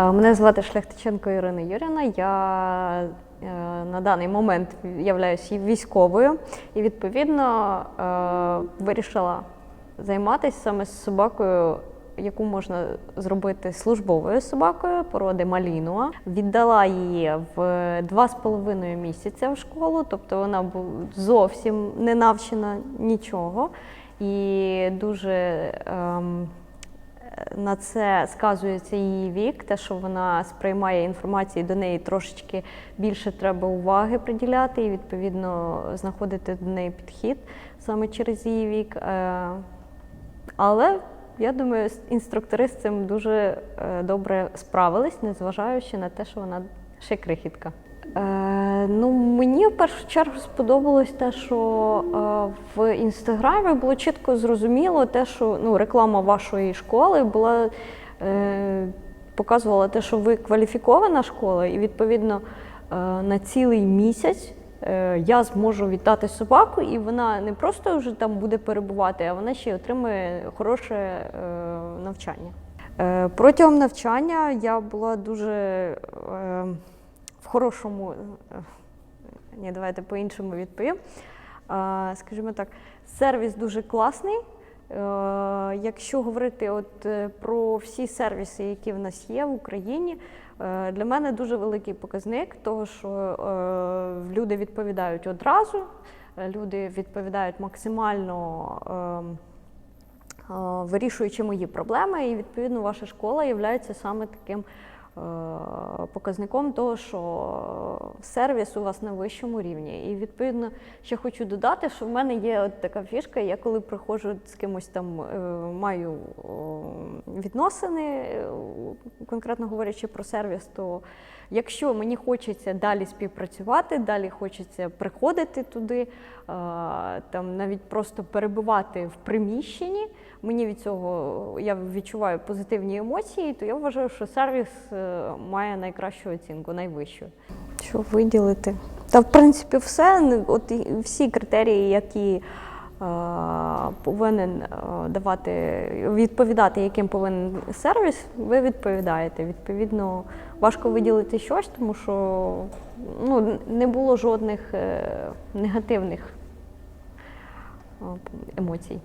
Е, Мене звати Шляхтиченко Ірина Юріна. Я е, на даний момент являюся військовою і відповідно е, вирішила займатися саме з собакою, яку можна зробити службовою собакою породи Малінуа. Віддала її в два з половиною місяця в школу, тобто вона зовсім не навчена нічого. І дуже ем, на це сказується її вік, те, що вона сприймає інформацію, до неї трошечки більше треба уваги приділяти і відповідно знаходити до неї підхід саме через її вік. Е, Але я думаю, інструктори з цим дуже е, добре справились, незважаючи на те, що вона ще крихітка. Ну, мені в першу чергу сподобалось те, що е, в інстаграмі було чітко зрозуміло те, що ну, реклама вашої школи була, е, показувала те, що ви кваліфікована школа, і відповідно е, на цілий місяць е, я зможу віддати собаку, і вона не просто вже там буде перебувати, а вона ще й отримує хороше е, навчання. Е, Протягом навчання я була дуже е, в хорошому, е, ні, давайте по-іншому відповім. Скажімо так, сервіс дуже класний. Е, Якщо говорити от е, про всі сервіси, які в нас є в Україні, е, для мене дуже великий показник, того, що люди відповідають одразу, люди відповідають максимально. вирішуючи мої проблеми, і відповідно ваша школа є саме таким показником того, що сервіс у вас на вищому рівні. І відповідно ще хочу додати, що в мене є от така фішка. Я коли приходжу з кимось там, е, маю відносини, е, конкретно говорячи про сервіс, то якщо мені хочеться далі співпрацювати, далі хочеться приходити туди, е, там навіть просто перебувати в приміщенні. Мені від цього я відчуваю позитивні емоції, то я вважаю, що сервіс е, має найкращу оцінку, найвищу. Що виділити? Та в принципі все. Ну, От всі критерії, які е, повинен е, давати, відповідати, яким повинен сервіс, ви відповідаєте. Відповідно, важко виділити щось, тому що ну, не було жодних негативних емоцій.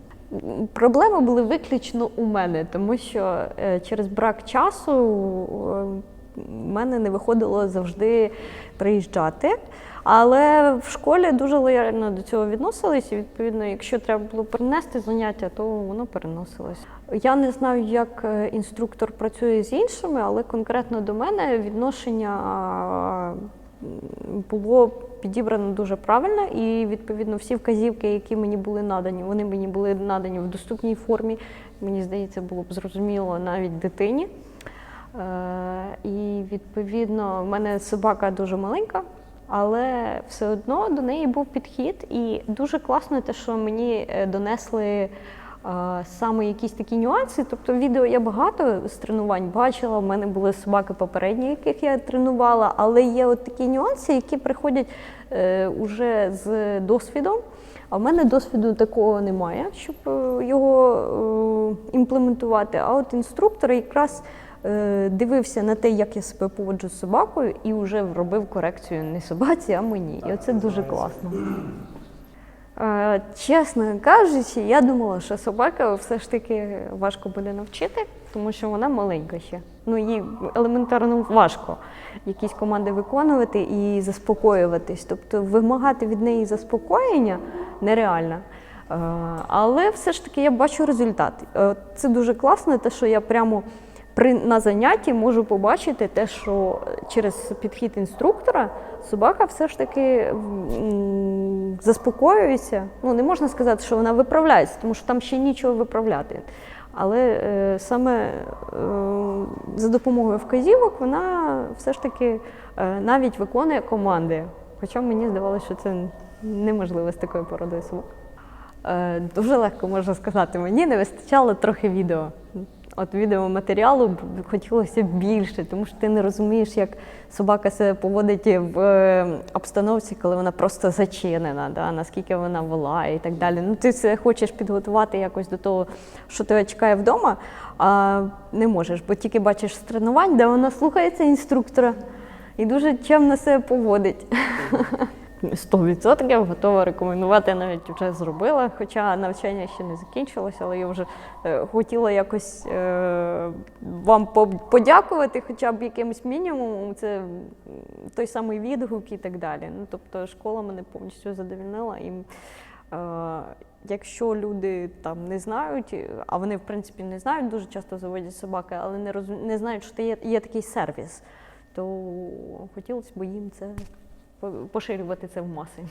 Проблеми були виключно у мене, тому що е, через брак часу е, в мене не виходило завжди приїжджати. Але в школі дуже лояльно до цього відносились, і відповідно, якщо треба було перенести заняття, то воно переносилось. Я не знаю, як е, інструктор працює з іншими, але конкретно до мене відношення було підібрано дуже правильно, і відповідно всі вказівки, які мені були надані, вони мені були надані в доступній формі. Мені здається, було б зрозуміло навіть дитині. Е, І відповідно, в мене собака дуже маленька, але все одно до неї був підхід. І дуже класно те, що мені е, донесли саме якісь такі нюанси. Тобто, відео я багато з тренувань бачила. У мене були собаки попередні, яких я тренувала, але є от такі нюанси, які приходять е, уже з досвідом. А в мене досвіду такого немає, щоб е, його е, імплементувати. А от інструктор якраз дивився на те, як я себе поводжу з собакою, і вже робив корекцію не собаці, а мені. І оце дуже класно. Чесно кажучи, я думала, що собака все ж таки важко буде навчити, тому що вона маленька ще. Ну, їй елементарно важко якісь команди виконувати і заспокоюватись. Тобто вимагати від неї заспокоєння нереально. Але все ж таки я бачу результат. Е, Це дуже класно, те, що я прямо при на занятті можу побачити те, що через підхід інструктора собака все ж таки заспокоюється. Ну не можна сказати, що вона виправляється, тому що там ще нічого виправляти. Але е, саме е, за допомогою вказівок вона все ж таки е, навіть виконує команди. Хоча мені здавалося, що це неможливо з такою породою собак. Е, Дуже легко можна сказати, мені не вистачало трохи відео. От відеоматеріалу хотілося більше, тому що ти не розумієш, як собака себе поводить в е, обстановці, коли вона просто зачинена, да? наскільки вона волає і так далі. Ну, ти це хочеш підготувати якось до того, що тебе чекає вдома, а не можеш, бо тільки бачиш тренувань, де вона слухається інструктора і дуже чемно себе поводить. 100% готова рекомендувати, Я навіть вже зробила, хоча навчання ще не закінчилося, але я вже е, хотіла якось е, вам подякувати, хоча б якимось мінімумом. Це той самий відгук і так далі. Ну, тобто школа мене повністю задовільнила. І, е, якщо люди там не знають, а вони в принципі не знають, дуже часто заводять собаки, але не, розум... не знають, що є, є такий сервіс, то хотілося б їм це поширювати це в маси.